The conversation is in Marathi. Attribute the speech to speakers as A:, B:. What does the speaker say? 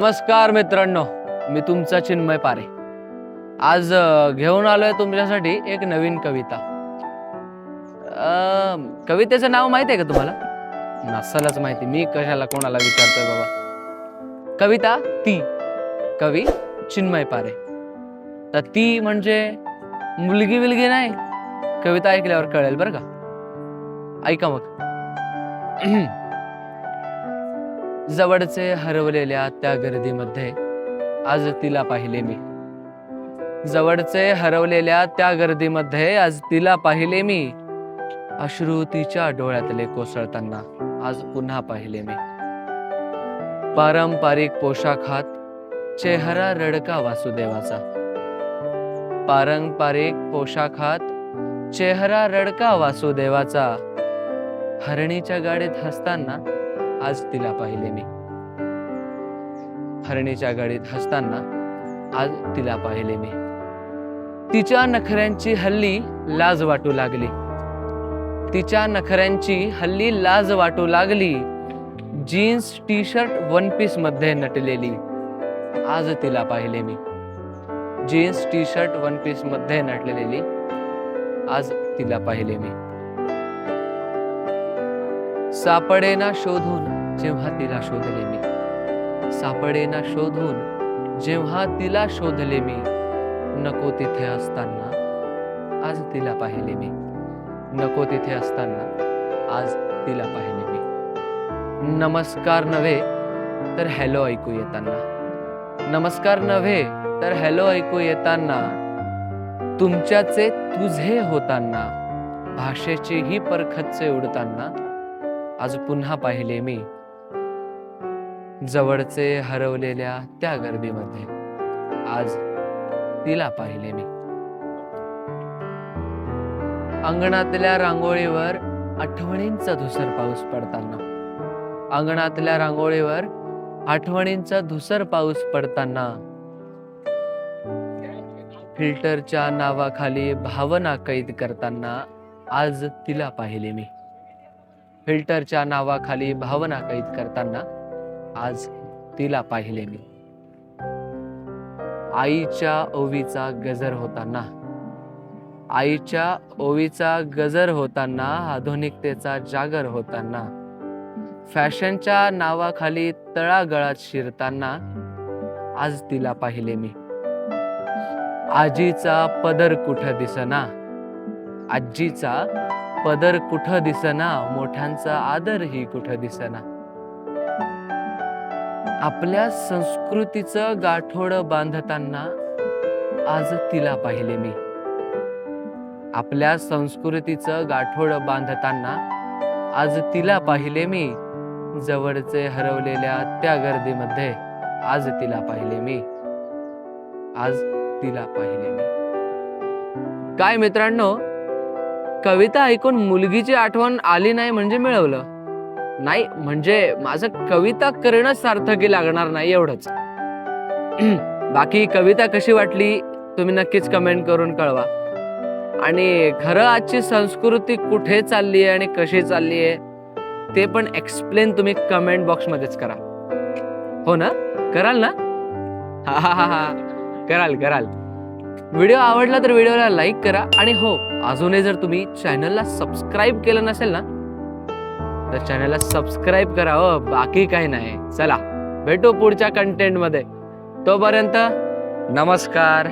A: नमस्कार मित्रांनो मी तुमचा चिन्मय पारे. आज घेऊन आलोय तुमच्यासाठी एक नवीन कविता. कवितेचं नाव माहिती आहे का तुम्हाला? नसलच माहिती. मी कशाला कोणाला विचारतोय बाबा? कविता ती. कवी चिन्मय पारे. तर ती म्हणजे मुलगी विलगी नाही कविता ऐकल्यावर कळेल बरं का? ऐका मग. जवळचे हरवलेल्या त्या गर्दीमध्ये आज तिला पाहिले मी. जवळचे हरवलेल्या त्या गर्दीमध्ये आज तिला पाहिले मी. अश्रू तिच्या डोळ्यातले कोसळताना आज पुन्हा पाहिले मी. पारंपरिक पोशाखात चेहरा रडका वासुदेवाचा पारंपरिक पोशाखात चेहरा रडका वासुदेवाचा हरणीच्या गाडीत हसताना आज तिला पाहिले मी. हरणीच्या गाडीत हसताना आज तिला पाहिले मी. तिच्या नखऱ्यांची हल्ली लाज वाटू लागली. तिच्या नखऱ्यांची हल्ली लाज वाटू लागली. जीन्स टी शर्ट वन पीसमध्ये नटलेली. आज तिला पाहिले मी. जीन्स टी शर्ट वन पीसमध्ये नटलेली. आज तिला पाहिले मी. सापडेना शोधून जेव्हा तिला शोधले मी. सापडेना शोधून जेव्हा तिला शोधले मी नको तिथे असताना. आज तिला पाहिले मी. नको तिथे असताना. आज तिला पाहिले मी. नमस्कार नव्हे तर हॅलो ऐकू येताना. नमस्कार नव्हे तर हॅलो ऐकू येताना. तुमच्याचे तुझे होताना. भाषेचेही परखच्चे उडताना. आज पुन्हा पाहिले मी. जवळचे हरवलेल्या त्या गर्दीमध्ये. आज तिला पाहिले मी. अंगणातल्या रांगोळीवर आठवणींचा धुसर पाऊस पडताना. अंगणातल्या रांगोळीवर आठवणींचा धुसर पाऊस पडताना. फिल्टरच्या नावाखाली भावना कैद करताना आज तिला पाहिले मी. फिल्टरच्या नावाखाली भावना कैद करताना आज तिला पाहिले मी. आईच्या ओवीचा गजर होताना. आईच्या ओवीचा गजर होताना आधुनिकतेचा जागर होताना. फॅशनच्या नावाखाली तळागळात शिरताना आज तिला पाहिले मी. आजीचा पदर कुठं दिसना? आजीचा पदर कुठं दिसना? मोठ्यांचा आदरही कुठं दिसना? आपल्या संस्कृतीचं गाठोड बांधताना आज तिला पाहिले मी. आपल्या संस्कृतीचं गाठोड बांधताना आज तिला पाहिले मी. जवळचे हरवलेल्या त्या गर्दीमध्ये आज तिला पाहिले मी. आज तिला पाहिले मी. काय मित्रांनो कविता ऐकून मुलगीची आठवण आली नाही म्हणजे मिळवलं. नाही म्हणजे माझं कविता करणं सार्थकी लागणार नाही एवढंच. बाकी कविता कशी वाटली तुम्ही नक्कीच कमेंट करून कळवा. आणि खरं आजची संस्कृती कुठे चालली आहे आणि कशी चालली आहे ते पण एक्सप्लेन तुम्ही कमेंट बॉक्समध्येच करा. हो ना? कराल ना? हा हा हा हा. कराल कराल. व्हिडिओ आवडला तर व्हिडिओला लाईक करा. आणि हो अजूनही जर तुम्ही चॅनलला सबस्क्राईब केलं नसेल ना तर चॅनलला सबस्क्राईब करा हो. बाकी काही नाही. चला भेटू पुढच्या कंटेंटमध्ये तोपर्यंत नमस्कार.